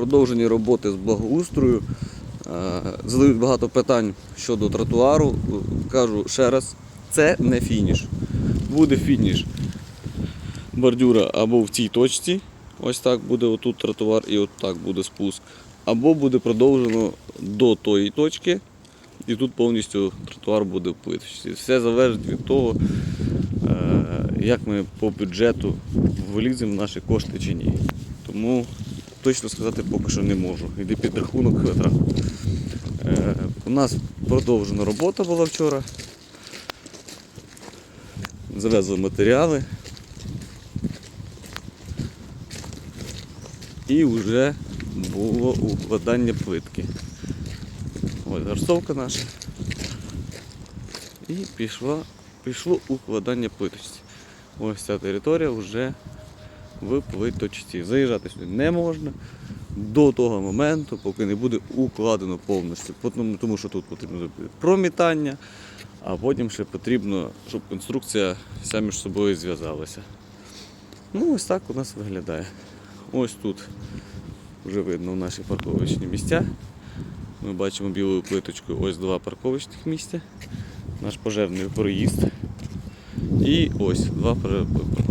продовжені роботи з благоустрою. Е, Задають багато питань щодо тротуару. Кажу ще раз, це не фініш. Буде фініш бордюра або в цій точці, ось так буде отут тротуар і от так буде спуск. Або буде продовжено до тої точки, і тут повністю тротуар буде в плиточці. Все залежить від того, е, як ми по бюджету виліземо в наші кошти чи ні. Тому точно сказати поки що не можу. Йде підрахунок витрат. Е, У нас продовжена робота була вчора. Завезли матеріали. І вже було укладання плитки. Ось гарцовка наша. І пішло, пішло укладання плиточці. Ось ця територія вже в плиточці. Заїжджати сюди не можна до того моменту, поки не буде укладено повністю. Тому- що тут потрібно промітання, а потім ще потрібно, щоб конструкція вся між собою зв'язалася. Ну, ось так у нас виглядає. Ось тут вже видно наші парковочні місця. Ми бачимо білою плиточкою ось два парковочних місця, наш пожежний проїзд. І ось два парковочні